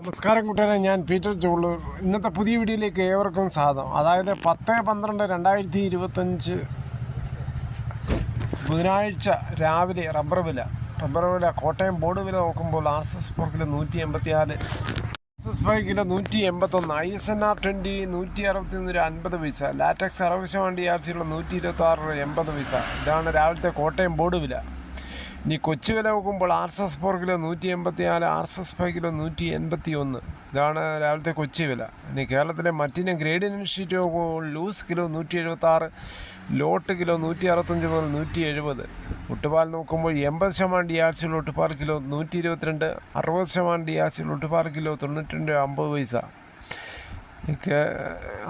നമസ്കാരം കൂട്ടുകാരെ ഞാൻ പീറ്റർ ചോളൂർ ഇന്നത്തെ പുതിയ വീഡിയോയിലേക്ക് ഏവർക്കും സ്വാഗതം. അതായത് പത്ത് പന്ത്രണ്ട് രണ്ടായിരത്തി ഇരുപത്തഞ്ച് ബുധനാഴ്ച രാവിലെ റബ്ബർ വില റബ്ബർ വില കോട്ടയം ബോർഡ് വില നോക്കുമ്പോൾ ആർ എസ് ഫോർ കിലോ നൂറ്റി എൺപത്തി നാല് എസ് ഫൈവ് കിലോ നൂറ്റി എൺപത്തൊന്ന് I S N R twenty നൂറ്റി അറുപത്തി ഒന്ന് രൂപ അൻപത് പൈസ ലാറ്റക്സ് അറുപത് ശതമാനം ആർ സിയുള്ള നൂറ്റി ഇരുപത്തി ആറ് എൺപത് പൈസ. ഇതാണ് രാവിലത്തെ കോട്ടയം ബോർഡ് വില. ഇനി കൊച്ചു വില നോക്കുമ്പോൾ R S S four kilo നൂറ്റി എൺപത്തി നാല് R S S five kilo നൂറ്റി എൺപത്തി ഒന്ന് ഇതാണ് രാവിലത്തെ കൊച്ചി വില. ഇനി കേരളത്തിലെ മറ്റിനം ഗ്രേഡ് ഇൻസ്റ്റിറ്റ്യൂട്ട് നോക്കുമ്പോൾ ലൂസ് കിലോ നൂറ്റി എഴുപത്തി ആറ് ലോട്ട് കിലോ നൂറ്റി അറുപത്തഞ്ച് മുതൽ നൂറ്റി എഴുപത് ഒട്ടുപാൽ നോക്കുമ്പോൾ എൺപത് ശതമാനം ഡി ആർ സി ഒട്ടുപാൽ കിലോ നൂറ്റി ഇരുപത്തിരണ്ട് അറുപത് ശതമാനം ഡി ആർ സി ഒട്ടുപാൽ കിലോ തൊണ്ണൂറ്റി രണ്ട് അമ്പത് പൈസ.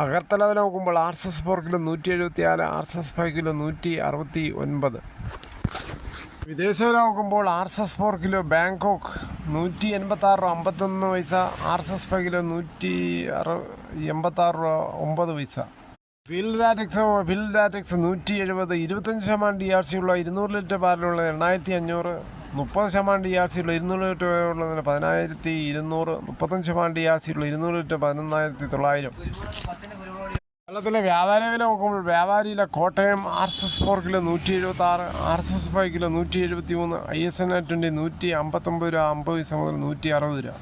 അകർത്തല നോക്കുമ്പോൾ R S S four kilo നൂറ്റി എഴുപത്തി നാല് R S S five kilo നൂറ്റി അറുപത്തി ഒൻപത് വിദേശ നോക്കുമ്പോൾ R S S four kilo Bangkok നൂറ്റി എൺപത്താറ് രൂപ അമ്പത്തൊന്ന് പൈസ R S S five kilo നൂറ്റി അറു എൺപത്താറ് രൂപ ഒമ്പത് പൈസ. ഫിൽ ഡാറ്റക്സ് ഫിൽ ഡാറ്റക്സ് നൂറ്റി എഴുപത് ഇരുപത്തഞ്ച് ശതമാനം ഡി ആർ സി ഉള്ള ഇരുന്നൂറ് ലിറ്റർ പാലുള്ള എണ്ണായിരത്തി അഞ്ഞൂറ് മുപ്പത് ശതമാനം ഡി ആർ സി ഉള്ള ഇരുന്നൂറ് ലിറ്റർ ഉള്ളതിന് പതിനായിരത്തി ഇരുന്നൂറ് മുപ്പത്തഞ്ച് ശതമാനം ഡി ആർ സി ഉള്ള ഇരുന്നൂറ് ലിറ്റർ പതിനൊന്നായിരത്തി തൊള്ളായിരം. കേരളത്തിലെ വ്യാപാര വില നോക്കുമ്പോൾ വ്യാപാരിയിലെ Kottayam R S S four kilo നൂറ്റി എഴുപത്തി ആറ് R S S five kilo നൂറ്റി എഴുപത്തി മൂന്ന് ഐ എസ് എൻ ട്വന്റി നൂറ്റി അമ്പത്തൊമ്പത് രൂപ അമ്പത് പൈസ മുതൽ നൂറ്റി അറുപത് രൂപ.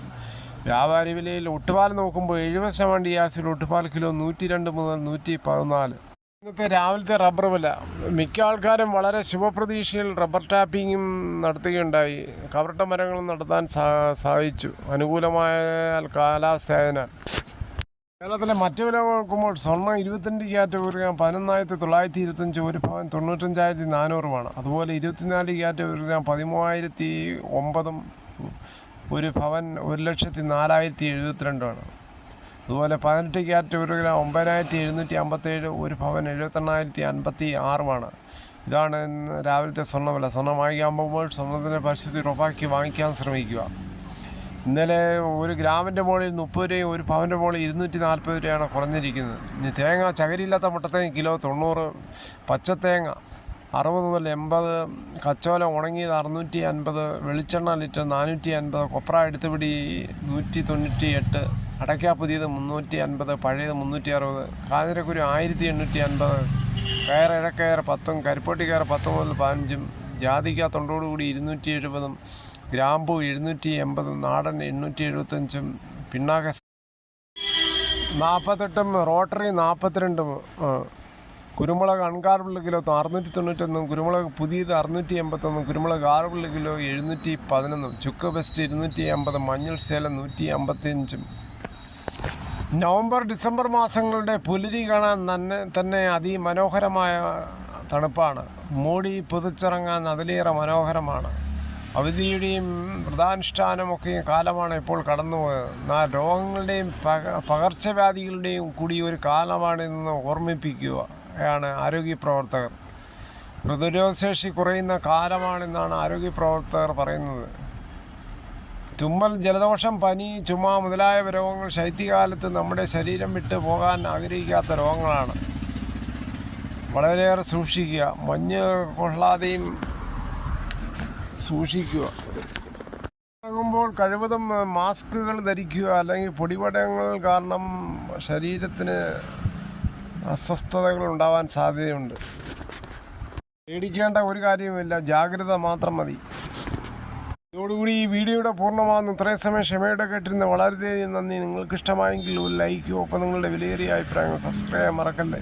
വ്യാപാരി വിലയിൽ ഒട്ടുപാൽ നോക്കുമ്പോൾ എഴുപത് ശതമാനം ഡി ആർ സിയിൽ ഒട്ടുപാൽ കിലോ നൂറ്റി രണ്ട് മുതൽ നൂറ്റി പതിനാല് ഇന്നത്തെ രാവിലത്തെ റബ്ബർ വില. മിക്ക ആൾക്കാരും വളരെ ശുഭപ്രതീക്ഷയിൽ റബ്ബർ ടാപ്പിങ്ങും നടത്തുകയുണ്ടായി. കവറിട്ട മരങ്ങളും നടത്താൻ സാധിച്ചു. അനുകൂലമായ കാലാവസ്ഥയായതിനാൽ. കേരളത്തിലെ മറ്റു വില നോക്കുമ്പോൾ സ്വർണം ഇരുപത്തിരണ്ട് ക്യാറ്റ് ഗ്രാം പതിനൊന്നായിരത്തി തൊള്ളായിരത്തി ഇരുപത്തഞ്ച് ഒരു പവൻ തൊണ്ണൂറ്റഞ്ചായിരത്തി നാനൂറുമാണ് അതുപോലെ ഇരുപത്തിനാല് ക്യാറ്റ് ഗ്രാം പതിമൂവായിരത്തി ഒമ്പതും ഒരു ഭവൻ ഒരു ലക്ഷത്തി നാലായിരത്തി എഴുപത്തിരണ്ടുമാണ് അതുപോലെ പതിനെട്ട് ക്യാറ്റ് ഒരു ഗ്രാം ഒമ്പതിനായിരത്തി എഴുന്നൂറ്റി അമ്പത്തേഴ് ഒരു ഭവൻ എഴുപത്തെണ്ണായിരത്തി അൻപത്തി ആറുമാണ് ഇതാണ് ഇന്ന് രാവിലത്തെ സ്വർണവില. സ്വർണം വാങ്ങിക്കാൻ പോകുമ്പോൾ സ്വർണത്തിന്റെ പരിസ്ഥിതി ഉറപ്പാക്കി വാങ്ങിക്കാൻ ശ്രമിക്കുക. ഇന്നലെ ഒരു ഗ്രാമിന്റെ മുകളിൽ മുപ്പത് രൂപയും ഒരു പവന്റെ മുകളിൽ ഇരുന്നൂറ്റി നാൽപ്പത് രൂപയാണ് കുറഞ്ഞിരിക്കുന്നത്. ഇനി തേങ്ങ ചകരിയില്ലാത്ത മുട്ടത്തേങ്ങ കിലോ തൊണ്ണൂറ് പച്ചത്തേങ്ങ അറുപത് മുതൽ എൺപത് കച്ചോല ഉണങ്ങിയത് അറുന്നൂറ്റി അൻപത് വെളിച്ചെണ്ണ ലിറ്റർ നാനൂറ്റി അൻപത് കൊപ്ര എടുത്തുപിടി നൂറ്റി തൊണ്ണൂറ്റി എട്ട് അടയ്ക്ക പുതിയത് മുന്നൂറ്റി അൻപത് പഴയത് മുന്നൂറ്റി അറുപത് കാഞ്ഞിരക്കുരു ആയിരത്തി എണ്ണൂറ്റി അൻപത് കയർ പത്തും കരിപ്പൊട്ടി പത്ത് മുതൽ പതിനഞ്ചും ജാതിക്ക തൊണ്ടോടുകൂടി ഇരുന്നൂറ്റി എഴുപതും ഗ്രാമ്പു എഴുന്നൂറ്റി എൺപതും നാടൻ എണ്ണൂറ്റി എഴുപത്തഞ്ചും പിണ്ണാക നാൽപ്പത്തെട്ടും റോട്ടറി നാൽപ്പത്തിരണ്ടും. കുരുമുളക് അൺകാർബിൾ കിലോ അറുന്നൂറ്റി തൊണ്ണൂറ്റൊന്നും കുരുമുളക് പുതിയത് അറുന്നൂറ്റി എൺപത്തൊന്നും കുരുമുളക് കാർബിൾ കിലോ എഴുന്നൂറ്റി പതിനൊന്നും ചുക്ക് ബെസ്റ്റ് ഇരുന്നൂറ്റി അമ്പത് മഞ്ഞൾ സേലം നൂറ്റി അമ്പത്തിയഞ്ചും നവംബർ ഡിസംബർ മാസങ്ങളുടെ പുലരി കാണാൻ തന്നെ തന്നെ അതിമനോഹരമായ തണുപ്പാണ് മൂടി പുതച്ചിറങ്ങാൻ അതിലേറെ മനോഹരമാണ് അവധിയുടെയും വ്രതാനുഷ്ഠാനമൊക്കെയും കാലമാണ് ഇപ്പോൾ കടന്നുപോയത്. എന്നാൽ രോഗങ്ങളുടെയും പക പകർച്ചവ്യാധികളുടെയും കൂടി ഒരു കാലമാണിതെന്ന് ഓർമ്മിപ്പിക്കുകയാണ് ആരോഗ്യ പ്രവർത്തകർ. പ്രതിരോധശേഷി കുറയുന്ന കാലമാണെന്നാണ് ആരോഗ്യ പ്രവർത്തകർ പറയുന്നത്. തുമ്മൽ ജലദോഷം പനി ചുമ മുതലായ രോഗങ്ങൾ ശൈത്യകാലത്ത് നമ്മുടെ ശരീരം വിട്ട് പോകാൻ ആഗ്രഹിക്കാത്ത രോഗങ്ങളാണ്. വളരെയേറെ സൂക്ഷിക്കുക. മഞ്ഞ് കൊള്ളാതെയും സൂക്ഷിക്കുക. ഇറങ്ങുമ്പോൾ കഴിവതും മാസ്കുകൾ ധരിക്കുക അല്ലെങ്കിൽ പൊടിപടങ്ങൾ കാരണം ശരീരത്തിന് അസ്വസ്ഥതകൾ ഉണ്ടാവാൻ സാധ്യതയുണ്ട്. പേടിക്കേണ്ട ഒരു കാര്യവുമില്ല ജാഗ്രത മാത്രം മതി. ഇതോടുകൂടി ഈ വീഡിയോയുടെ പൂർണമാകുന്നു. ഇത്രയും സമയം ക്ഷമയോടെ കേട്ടിരുന്ന വളരെയധികം നന്ദി. നിങ്ങൾക്കിഷ്ടമായെങ്കിൽ ഒരു ലൈക്കും ഒപ്പം നിങ്ങളുടെ വിലയേറിയ അഭിപ്രായങ്ങൾ സബ്സ്ക്രൈബ് ചെയ്യാൻ മറക്കല്ലേ.